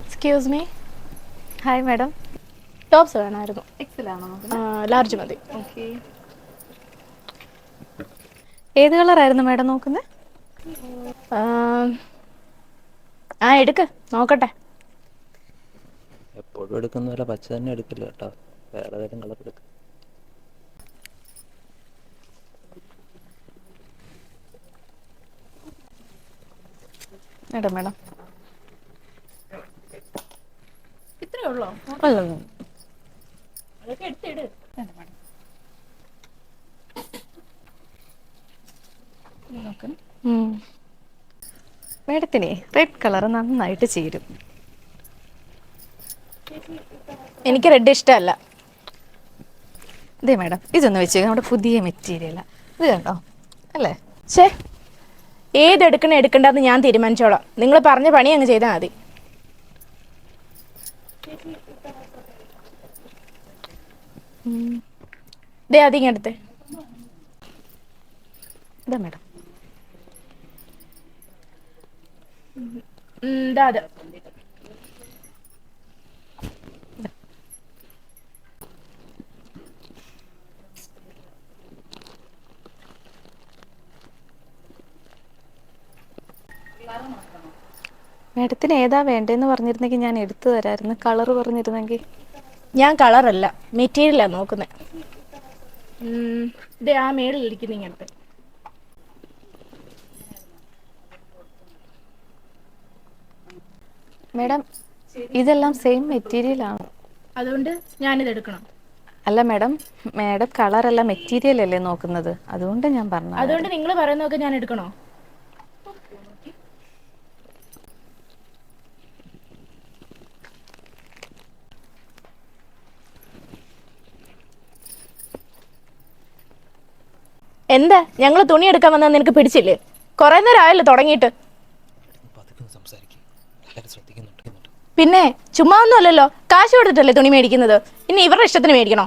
Excuse me hi madam tops വേണമായിരുന്നു. Large മതി. ഏത് കളറായിരുന്നു മാഡം നോക്കുന്നത്? ആ എടുക്ക്. നോക്കട്ടെ. എപ്പോഴും എടുക്കുന്ന പോലെ പച്ച തന്നെ എടുക്കില്ല കേട്ടോ. വേറെ ഏതെങ്കിലും കളർ എടുക്ക. മേഡം മേഡം ഇത്രേ ഉള്ളോ? അല്ല അതൊക്കെ എടുത്തിട് മേഡത്തിനെ റെഡ് കളർ നന്നായിട്ട് ചേരും. എനിക്ക് റെഡ് ഇഷ്ടമല്ല. ഇതേ മേഡം ഇതൊന്ന് വെച്ച് നമ്മുടെ പുതിയ മെറ്റീരിയൽ ഇത് കണ്ടോ? അല്ലേ? ഛേ ഏതെടുക്കണ എടുക്കണ്ടെന്ന് ഞാൻ തീരുമാനിച്ചോളാം. നിങ്ങൾ പറഞ്ഞ പണി അങ്ങ് ചെയ്താൽ മതി. ദേ അതിങ്ങ എടുത്തേ. ഇതാ മേഡം. ഇതാ അത്. മേഡത്തിന് ഏതാ വേണ്ടതെന്ന് പറഞ്ഞിരുന്നെങ്കിൽ ഞാൻ എടുത്തു തരായിരുന്നു. കളർ പറഞ്ഞിരുന്നെങ്കിൽ. ഞാൻ കളറല്ല മെറ്റീരിയലാണ് നോക്കുന്നത് ഇത് ആ മേളിൽ ഇരിക്കുന്ന ഇങ്ങനത്തെ. മേഡം ഇതെല്ലാം സെയിം മെറ്റീരിയൽ ആണ് അതുകൊണ്ട് ഞാനിത് എടുക്കണം. അല്ല മാഡം മേഡം കളറല്ല മെറ്റീരിയൽ അല്ലേ നോക്കുന്നത്. അതുകൊണ്ട് ഞാൻ പറഞ്ഞു അതുകൊണ്ട് നിങ്ങൾ പറയുന്നതൊക്കെ ഞാൻ എടുക്കണോ? എന്താ? ഞങ്ങൾ തുണി എടുക്കാൻ വന്നാൽ നിനക്ക് പിടിച്ചില്ലേ? കുറെ നേരം ആയല്ലോ തുടങ്ങിയിട്ട്. പതുക്കെ സംസാരിക്കും. എല്ലാവരും ശ്രദ്ധിക്കുന്നുണ്ട്. പിന്നെ ചുമ്മാ ഒന്നും അല്ലല്ലോ. കാശ് കൊടുത്തിട്ടല്ലേ തുണി മേടിക്കുന്നത്? ഇനി ഇവരുടെ ഇഷ്ടത്തിന് മേടിക്കണോ?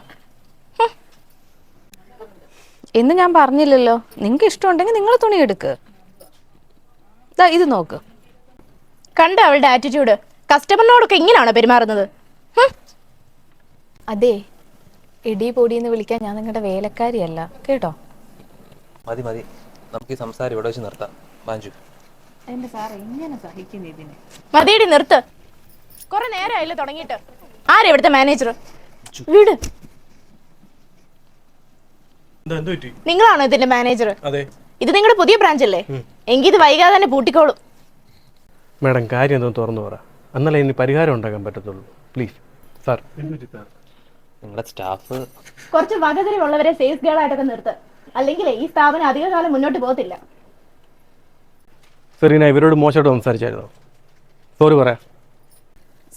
എന്ന് ഞാൻ പറഞ്ഞില്ലല്ലോ. നിങ്ങൾക്ക് ഇഷ്ടമുണ്ടെങ്കിൽ നിങ്ങൾ തുണി എടുക്ക്. ദാ ഇത് നോക്ക്. കണ്ട അവളുടെ ആറ്റിറ്റ്യൂഡ് കസ്റ്റമറിനോടൊക്കെ ഇങ്ങനെയാണോ പെരുമാറുന്നത്. അതെ. എടി പൊടി എന്ന് വിളിക്കാൻ ഞാൻ നിങ്ങളുടെ വേലക്കാരിയല്ല. കേട്ടോ? മതി മതി. നമുക്ക് ഈ സംസാരം ഇവിടെ വെച്ച് നിർത്താം. ബാഞ്ചു. എന്റെ സാറേ ഇങ്ങനെ സഹിക്കുന്നു ഇതിനെ. മതിയടി നിർത്ത്. കുറെ നേരമായില്ല തുടങ്ങിയിട്ട്. ആരെ ഇവിടുത്തെ മാനേജർ വീട്. നിങ്ങളാണോ ഇതിന്റെ മാനേജർ അതെ. ഇത് നിങ്ങളുടെ പുതിയ ബ്രാഞ്ച് അല്ലേ? എങ്കിൽ ഇത് വൈകാതെ തന്നെ പൂട്ടിക്കോളും. മാഡം കാര്യം എന്തോ തുറന്നു പറ. എന്നാലേ ഇനി പരിഹാരം ഉണ്ടാക്കാൻ പറ്റത്തുള്ളൂ. Please sir. നിങ്ങളുടെ സ്റ്റാഫ് കുറച്ച് വകതിരിവുള്ളവരെ സേഫ് ഗേൾ ആയിട്ടൊക്കെ നിർത്ത്. അല്ലെങ്കിൽ ഈ സ്ഥാപനം അധികകാലം മുന്നോട്ട് പോകത്തില്ല. സെറീന ഇവരോട് മോശമായിട്ട് സംസാരിച്ചായിരുന്നു? സോറി പറയാം.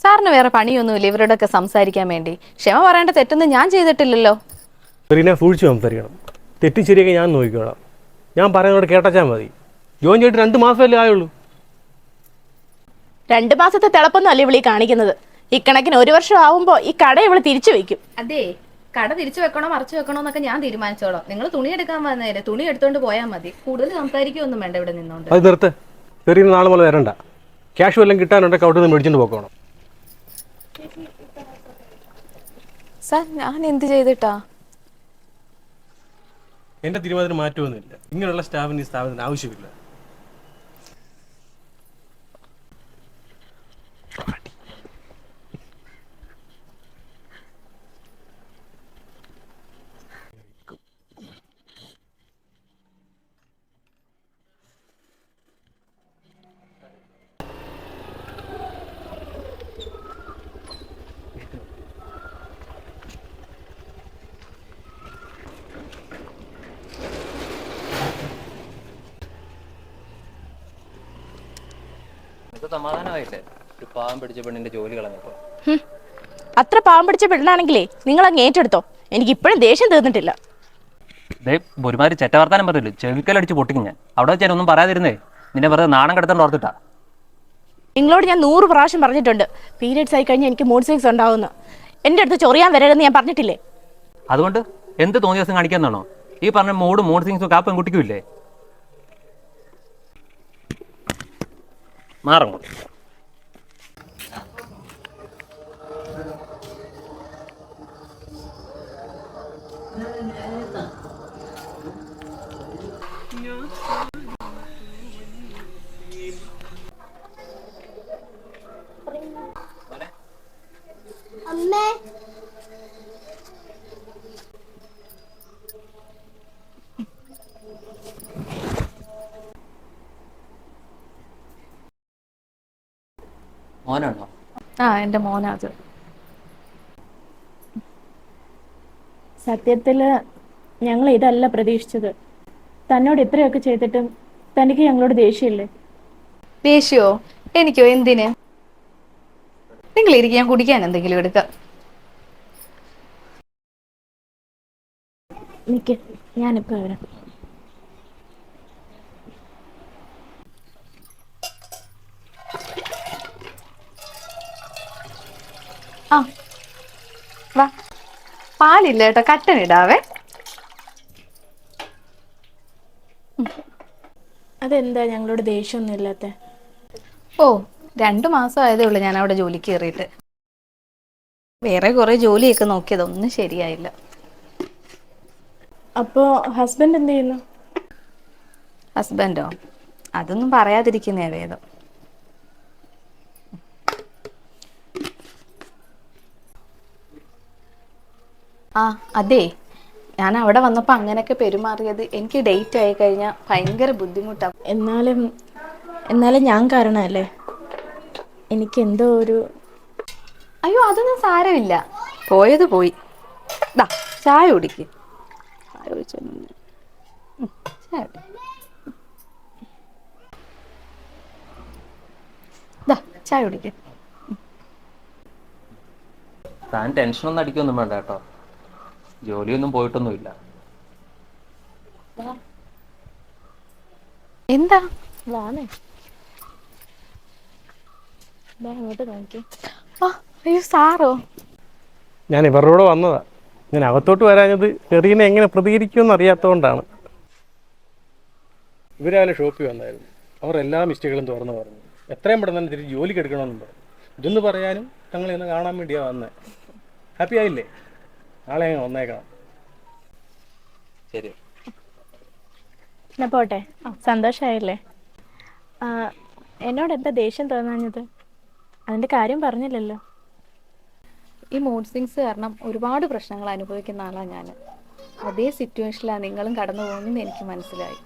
സാറിന് വേറെ പണിയൊന്നുമില്ല ഇവരോടൊക്കെ സംസാരിക്കാൻ വേണ്ടി. ക്ഷമ പറയേണ്ട തെറ്റൊന്നും ഞാൻ ചെയ്തിട്ടില്ലല്ലോ. സെറീന സൂക്ഷിച്ച് സംസാരിക്കണം. തെറ്റി ശരിയൊക്കെ ഞാൻ നോക്കിക്കോളാം. ഞാൻ പറയുന്നതോട് കേട്ടച്ചാൽ മതി. ജോയിൻ ചെയ്തിട്ട് രണ്ട് മാസമല്ലേ ആയുള്ളൂ. രണ്ട് മാസത്തെ തിളപ്പൊന്നും അല്ല ഇവിളി കാണിക്കുന്നത്. ഇക്കണക്കിന് ഒരു വർഷം ആവുമ്പോൾ ഈ കട ഇവിടെ തിരിച്ചു വെക്കും അതെ കട തിരിച്ചു വെക്കണോ മറച്ചു വെക്കണോ എന്നൊക്കെ ഞാൻ തീരുമാനിച്ചോളാം. നിങ്ങൾ തുണി എടുക്കാൻ വന്നേരെ തുണി എടുത്തോണ്ട് പോയാൽ മതി. കൂടുതൽ സംസാരിക്കുകയൊന്നും വേണ്ട ഇവിടെ നിന്നോണ്ട്. അത് നിർത്ത്. ചെറിയ നാളെ മുതൽ വരണ്ട. ക്യാഷ് വല്ലതും കിട്ടാനുണ്ടെങ്കിൽ അവിടെ നിന്ന് മേടിച്ചിട്ട് പോക്കണം. സാർ ഞാൻ എന്ത് ചെയ്തിട്ടാ? എന്റെ തീരുമാനത്തിന് മാറ്റമൊന്നുമില്ല. ഇങ്ങനെയുള്ള സ്റ്റാഫിന് ഈ സ്ഥാപനത്തിന് ആവശ്യമില്ല. സമാധാനമായില്ലേ? ഒരു പാവം പിടിച്ച പെണ്ണിന്റെ ജോലി കളഞ്ഞപ്പോ. അത്ര പാവം പിടിച്ച പെണ്ണാണെങ്കിലേ നിങ്ങൾ അങ്ങ് ഏറ്റെടുത്തോ. എനിക്ക് ഇപ്പോഴും ദേഷ്യം തീർന്നിട്ടില്ല. ദേ ഒരുമാതിരി ചെറ്റ വർത്താനം പറയില്ല ചെവിക്കലടിച്ച് പൊട്ടിക്കും ഞാൻ. അവിടെ വെച്ചാൽ ഒന്നും പറയാതിരുന്നേ. നിന്നെ വെറുതെ നാണം കിടത്തോണ്ട് ഓർത്തിട്ടാ. നിങ്ങളോട് ഞാൻ നൂറ് പ്രാവശ്യം പറഞ്ഞിട്ടുണ്ട്. പീരിയഡ്സ് ആയി കഴിഞ്ഞാൽ എനിക്ക് മൂഡ് സ്വിങ്സ് ഉണ്ടാവുന്നു എന്റെ അടുത്ത് ചൊറിയാൻ വരരുതെന്ന് ഞാൻ പറഞ്ഞിട്ടില്ലേ? അതുകൊണ്ട് എന്ത് തോന്നിയ ദിവസം കാണിക്കാന്നാണോ? ഈ പറഞ്ഞ മൂഡ് മൂഡ് സിങ്സും ആ പെൺകുട്ടിക്കും ഇല്ലേ? മാറും മോനാണോ? ആ എന്റെ മോനാ സത്യത്തിൽ സത്യത്തിൽ ഞങ്ങൾ ഇതല്ല പ്രതീക്ഷിച്ചത്. തന്നോട് ഇത്രയൊക്കെ ചെയ്തിട്ടും തനിക്ക് ഞങ്ങളോട് ദേഷ്യമില്ലേ? ദേഷ്യോ? എനിക്കോ? എന്തിന്? നിങ്ങൾ ഇരിക്കാൻ ഞാൻ കുടിക്കാൻ എന്തെങ്കിലും എടുക്ക. നിക്ക് ഞാനിപ്പോ വരാം. ആ. വാ. പാലില്ല കേട്ടോ കട്ടൻ ഇടാവേ. അതെന്താ ഞങ്ങളോട് ദേഷ്യമൊന്നും ഇല്ലാത്ത? ഓ രണ്ടു മാസം ആയതേ ഉള്ളൂ ഞാൻ അവിടെ ജോലിക്ക് കയറിയിട്ട്. വേറെ കുറെ ജോലിയൊക്കെ നോക്കിയത് ഒന്നും ശരിയായില്ല. അപ്പോ ഹസ്ബൻഡ് എന്ത് ചെയ്യുന്നു? ഹസ്ബൻഡോ? അതൊന്നും പറയാതിരിക്കുന്നേ വേദം. ആ അതെ. ഞാൻ അവിടെ വന്നപ്പോൾ അങ്ങനെയൊക്കെ പെരുമാറിയത് എനിക്ക് ഡേറ്റ് ആയി കഴിഞ്ഞാൽ ഭയങ്കര ബുദ്ധിമുട്ടാണ് എന്നാലും എന്നാലും ഞാൻ കാരണമല്ലേ എനിക്ക് എന്തോ ഒരു അയ്യോ അതൊന്നും സാരമില്ല. പോയത് പോയി. ദാ ചായ കുടിക്ക്. ചായ കുടിച്ചോ ചായ കുടി. ദാ ചായ കുടിക്ക്. താൻ ടെൻഷനൊന്നും അടിക്കൊന്നും വേണ്ട കേട്ടോ. ജോലിയൊന്നും പോയിട്ടൊന്നുമില്ല. എന്താ? വാണേ. ദാ ഇങ്ങോട്ട് നോക്കി. ആ അയ്യോ സാറോ. ഞാൻ ഇവരുടെ കൂടെ വന്നതാ. ഞാൻ അകത്തോട്ട് വരാഞ്ഞത് ചെറിയനെ എങ്ങനെ പ്രതികരിക്കുമെന്ന് അറിയാത്തതുകൊണ്ടാണ്. ഇവരാലെ ഷോപ്പിൽ വന്നായിരുന്നു. അവർ എല്ലാ മിസ്റ്റേക്കുകളും തുറന്നു പറഞ്ഞു. എത്രയും പെട്ടെന്ന് തന്നെ തിരിച്ച് ജോലിക്ക് എടുക്കണമെന്നും പറഞ്ഞു. ഇതൊന്ന് പറയാനും തങ്ങളെ ഒന്ന് കാണാൻ വേണ്ടിയാണ് വന്നത് ഹാപ്പി ആയില്ലേ? നാളെ അങ്ങ് വന്നേക്കണം. ശരി. എന്നാ പോട്ടെ. സന്തോഷമായില്ലേ എന്നോട് എന്താ ദേഷ്യം തോന്നാഞ്ഞത്? അതിന്റെ കാര്യം പറഞ്ഞില്ലല്ലോ. ഈ മൂഡ് സ്വിങ്സ് കാരണം ഒരുപാട് പ്രശ്നങ്ങൾ അനുഭവിക്കുന്ന ആളാണ് ഞാൻ അതേ സിറ്റുവേഷനിലാണ് നിങ്ങളും കടന്നു പോകുന്നതെന്ന് എനിക്ക് മനസ്സിലായി.